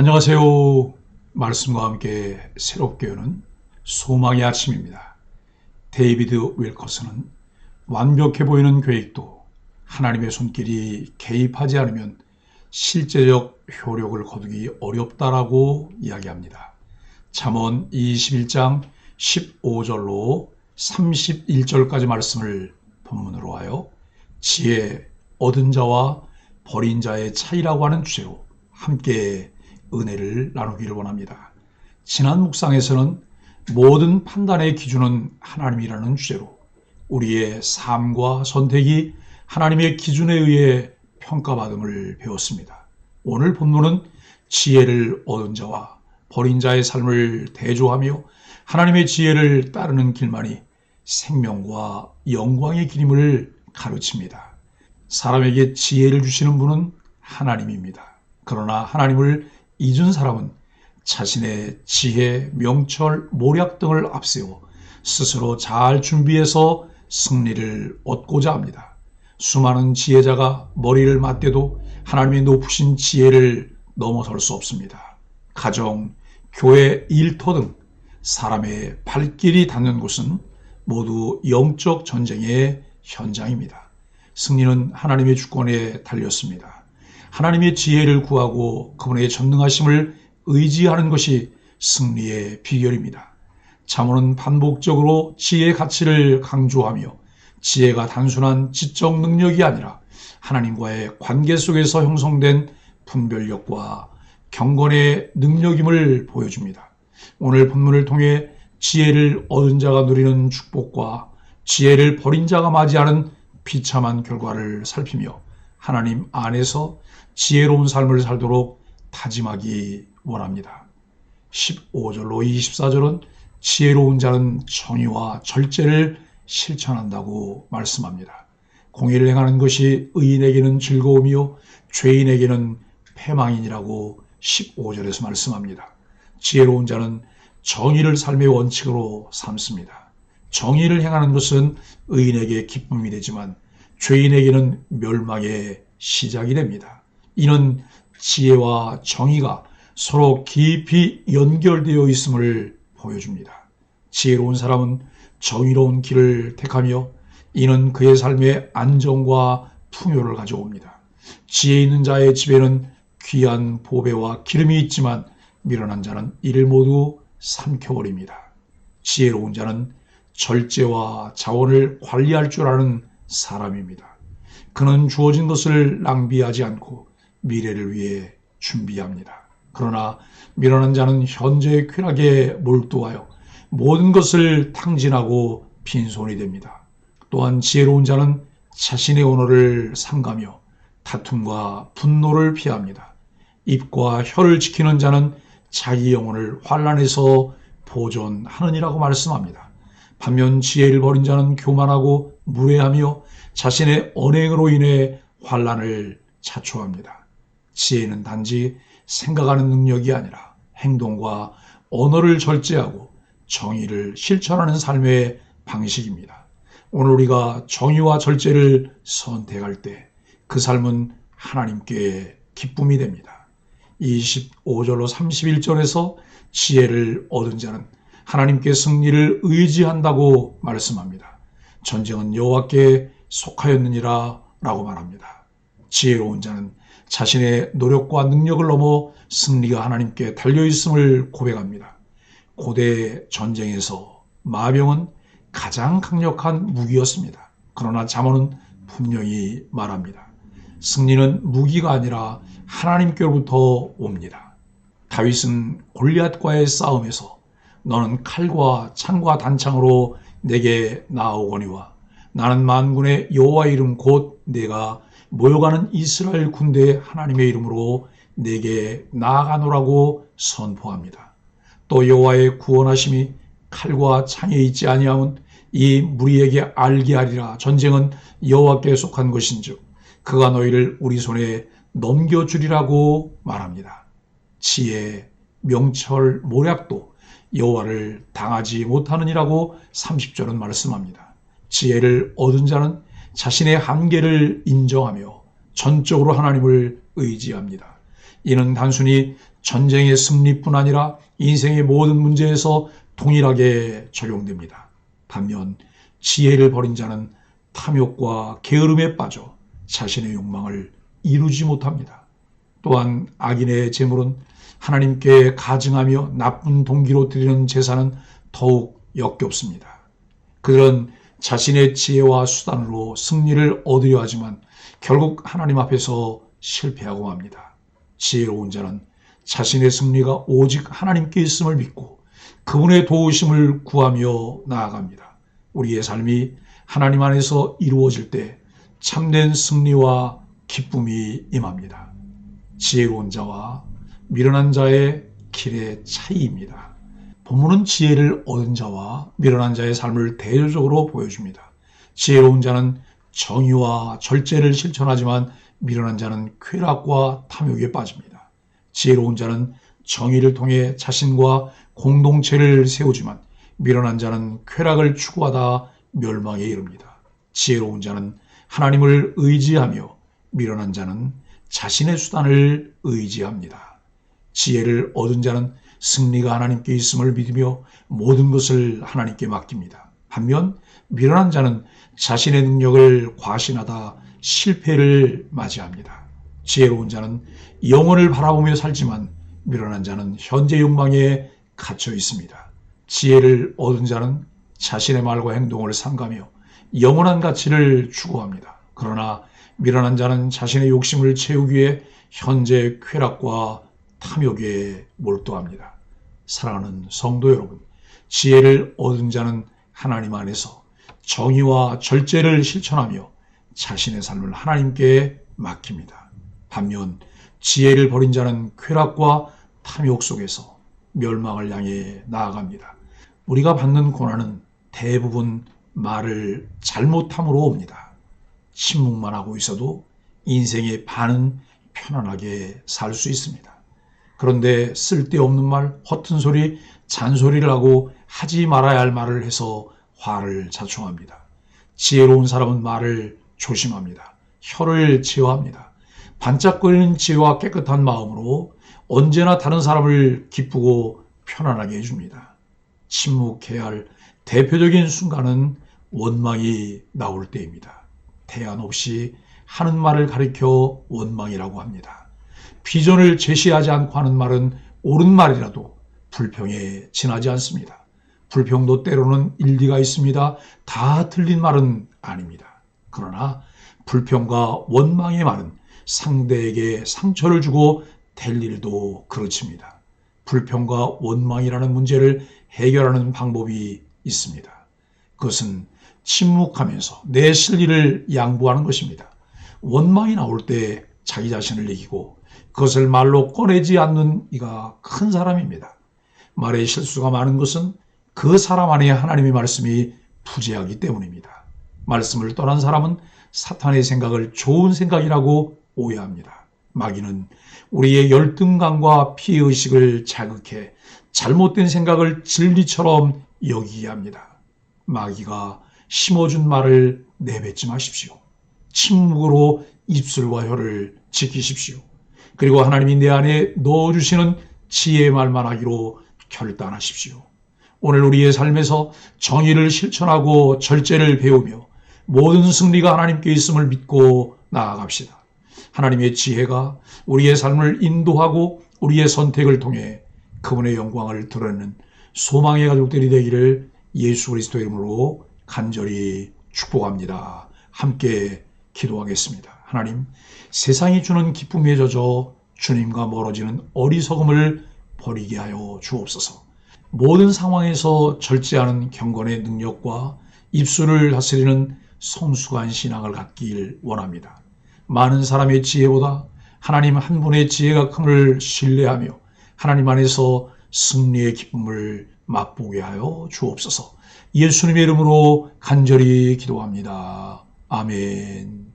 안녕하세요. 말씀과 함께 새롭게 여는 소망의 아침입니다. 데이비드 윌커슨은 완벽해 보이는 계획도 하나님의 손길이 개입하지 않으면 실제적 효력을 거두기 어렵다라고 이야기합니다. 잠언 21장 15절로 31절까지 말씀을 본문으로 하여 지혜 얻은 자와 버린 자의 차이라고 하는 주제로 함께 은혜를 나누기를 원합니다. 지난 묵상에서는 모든 판단의 기준은 하나님이라는 주제로 우리의 삶과 선택이 하나님의 기준에 의해 평가받음을 배웠습니다. 오늘 본문은 지혜를 얻은 자와 버린 자의 삶을 대조하며 하나님의 지혜를 따르는 길만이 생명과 영광의 길임을 가르칩니다. 사람에게 지혜를 주시는 분은 하나님입니다. 그러나 하나님을 잊은 사람은 자신의 지혜, 명철, 모략 등을 앞세워 스스로 잘 준비해서 승리를 얻고자 합니다. 수많은 지혜자가 머리를 맞대도 하나님의 높으신 지혜를 넘어설 수 없습니다. 가정, 교회, 일터 등 사람의 발길이 닿는 곳은 모두 영적 전쟁의 현장입니다. 승리는 하나님의 주권에 달렸습니다. 하나님의 지혜를 구하고 그분의 전능하심을 의지하는 것이 승리의 비결입니다. 자문은 반복적으로 지혜의 가치를 강조하며 지혜가 단순한 지적 능력이 아니라 하나님과의 관계 속에서 형성된 분별력과 경건의 능력임을 보여줍니다. 오늘 본문을 통해 지혜를 얻은 자가 누리는 축복과 지혜를 버린 자가 맞이하는 비참한 결과를 살피며 하나님 안에서 지혜로운 삶을 살도록 다짐하기 원합니다. 15절로 24절은 지혜로운 자는 정의와 절제를 실천한다고 말씀합니다. 공의를 행하는 것이 의인에게는 즐거움이요 죄인에게는 패망이니라고 15절에서 말씀합니다. 지혜로운 자는 정의를 삶의 원칙으로 삼습니다. 정의를 행하는 것은 의인에게 기쁨이 되지만 죄인에게는 멸망의 시작이 됩니다. 이는 지혜와 정의가 서로 깊이 연결되어 있음을 보여줍니다. 지혜로운 사람은 정의로운 길을 택하며 이는 그의 삶에 안정과 풍요를 가져옵니다. 지혜 있는 자의 집에는 귀한 보배와 기름이 있지만 미련한 자는 이를 모두 삼켜버립니다. 지혜로운 자는 절제와 자원을 관리할 줄 아는 사람입니다. 그는 주어진 것을 낭비하지 않고 미래를 위해 준비합니다. 그러나 미련한 자는 현재의 쾌락에 몰두하여 모든 것을 탕진하고 빈손이 됩니다. 또한 지혜로운 자는 자신의 언어를 삼가며 다툼과 분노를 피합니다. 입과 혀를 지키는 자는 자기 영혼을 환란에서 보존하느니라고 말씀합니다. 반면 지혜를 버린 자는 교만하고 무례하며 자신의 언행으로 인해 환란을 자초합니다. 지혜는 단지 생각하는 능력이 아니라 행동과 언어를 절제하고 정의를 실천하는 삶의 방식입니다. 오늘 우리가 정의와 절제를 선택할 때 그 삶은 하나님께 기쁨이 됩니다. 25절로 31절에서 지혜를 얻은 자는 하나님께 승리를 의지한다고 말씀합니다. 전쟁은 여호와께 속하였느니라 라고 말합니다. 지혜로운 자는 자신의 노력과 능력을 넘어 승리가 하나님께 달려있음을 고백합니다. 고대 전쟁에서 마병은 가장 강력한 무기였습니다. 그러나 잠언은 분명히 말합니다. 승리는 무기가 아니라 하나님께로부터 옵니다. 다윗은 골리앗과의 싸움에서 너는 칼과 창과 단창으로 내게 나오거니와 나는 만군의 여호와 이름 곧 내가 모여가는 이스라엘 군대의 하나님의 이름으로 내게 나아가노라고 선포합니다. 또 여호와의 구원하심이 칼과 창에 있지 아니하면 이 무리에게 알게 하리라 전쟁은 여호와께 속한 것인즉 그가 너희를 우리 손에 넘겨 주리라고 말합니다. 지혜, 명철, 모략도 여호와를 당하지 못하느니라고 30절은 말씀합니다. 지혜를 얻은 자는 자신의 한계를 인정하며 전적으로 하나님을 의지합니다. 이는 단순히 전쟁의 승리뿐 아니라 인생의 모든 문제에서 동일하게 적용됩니다. 반면 지혜를 버린 자는 탐욕과 게으름에 빠져 자신의 욕망을 이루지 못합니다. 또한 악인의 재물은 하나님께 가증하며 나쁜 동기로 드리는 제사는 더욱 역겹습니다. 그들은 자신의 지혜와 수단으로 승리를 얻으려 하지만 결국 하나님 앞에서 실패하고 맙니다. 지혜로운 자는 자신의 승리가 오직 하나님께 있음을 믿고 그분의 도우심을 구하며 나아갑니다. 우리의 삶이 하나님 안에서 이루어질 때 참된 승리와 기쁨이 임합니다. 지혜로운 자와 미련한 자의 길의 차이입니다. 본문은 지혜를 얻은 자와 미련한 자의 삶을 대조적으로 보여줍니다. 지혜로운 자는 정의와 절제를 실천하지만 미련한 자는 쾌락과 탐욕에 빠집니다. 지혜로운 자는 정의를 통해 자신과 공동체를 세우지만 미련한 자는 쾌락을 추구하다 멸망에 이릅니다. 지혜로운 자는 하나님을 의지하며 미련한 자는 자신의 수단을 의지합니다. 지혜를 얻은 자는 승리가 하나님께 있음을 믿으며 모든 것을 하나님께 맡깁니다. 반면 미련한 자는 자신의 능력을 과신하다 실패를 맞이합니다. 지혜로운 자는 영혼을 바라보며 살지만 미련한 자는 현재 욕망에 갇혀 있습니다. 지혜를 얻은 자는 자신의 말과 행동을 상가며 영원한 가치를 추구합니다. 그러나 미련한 자는 자신의 욕심을 채우기 위해 현재 쾌락과 탐욕에 몰두합니다. 사랑하는 성도 여러분, 지혜를 얻은 자는 하나님 안에서 정의와 절제를 실천하며 자신의 삶을 하나님께 맡깁니다. 반면 지혜를 버린 자는 쾌락과 탐욕 속에서 멸망을 향해 나아갑니다. 우리가 받는 고난은 대부분 말을 잘못함으로 옵니다. 침묵만 하고 있어도 인생의 반은 편안하게 살 수 있습니다. 그런데 쓸데없는 말, 허튼 소리, 잔소리를 하고 하지 말아야 할 말을 해서 화를 자초합니다. 지혜로운 사람은 말을 조심합니다. 혀를 제어합니다. 반짝거리는 지혜와 깨끗한 마음으로 언제나 다른 사람을 기쁘고 편안하게 해줍니다. 침묵해야 할 대표적인 순간은 원망이 나올 때입니다. 대안 없이 하는 말을 가리켜 원망이라고 합니다. 비전을 제시하지 않고 하는 말은 옳은 말이라도 불평에 지나지 않습니다. 불평도 때로는 일리가 있습니다. 다 틀린 말은 아닙니다. 그러나 불평과 원망의 말은 상대에게 상처를 주고 될 일도 그렇습니다. 불평과 원망이라는 문제를 해결하는 방법이 있습니다. 그것은 침묵하면서 내 실리를 양보하는 것입니다. 원망이 나올 때 자기 자신을 이기고 그것을 말로 꺼내지 않는 이가 큰 사람입니다. 말에 실수가 많은 것은 그 사람 안에 하나님의 말씀이 부재하기 때문입니다. 말씀을 떠난 사람은 사탄의 생각을 좋은 생각이라고 오해합니다. 마귀는 우리의 열등감과 피해의식을 자극해 잘못된 생각을 진리처럼 여기게 합니다. 마귀가 심어준 말을 내뱉지 마십시오. 침묵으로 입술과 혀를 지키십시오. 그리고 하나님이 내 안에 넣어주시는 지혜의 말만 하기로 결단하십시오. 오늘 우리의 삶에서 정의를 실천하고 절제를 배우며 모든 승리가 하나님께 있음을 믿고 나아갑시다. 하나님의 지혜가 우리의 삶을 인도하고 우리의 선택을 통해 그분의 영광을 드러내는 소망의 가족들이 되기를 예수 그리스도 이름으로 간절히 축복합니다. 함께 기도하겠습니다. 하나님, 세상이 주는 기쁨에 젖어 주님과 멀어지는 어리석음을 버리게 하여 주옵소서. 모든 상황에서 절제하는 경건의 능력과 입술을 다스리는 성숙한 신앙을 갖길 원합니다. 많은 사람의 지혜보다 하나님 한 분의 지혜가 큼을 신뢰하며 하나님 안에서 승리의 기쁨을 맛보게 하여 주옵소서. 예수님의 이름으로 간절히 기도합니다. 아멘.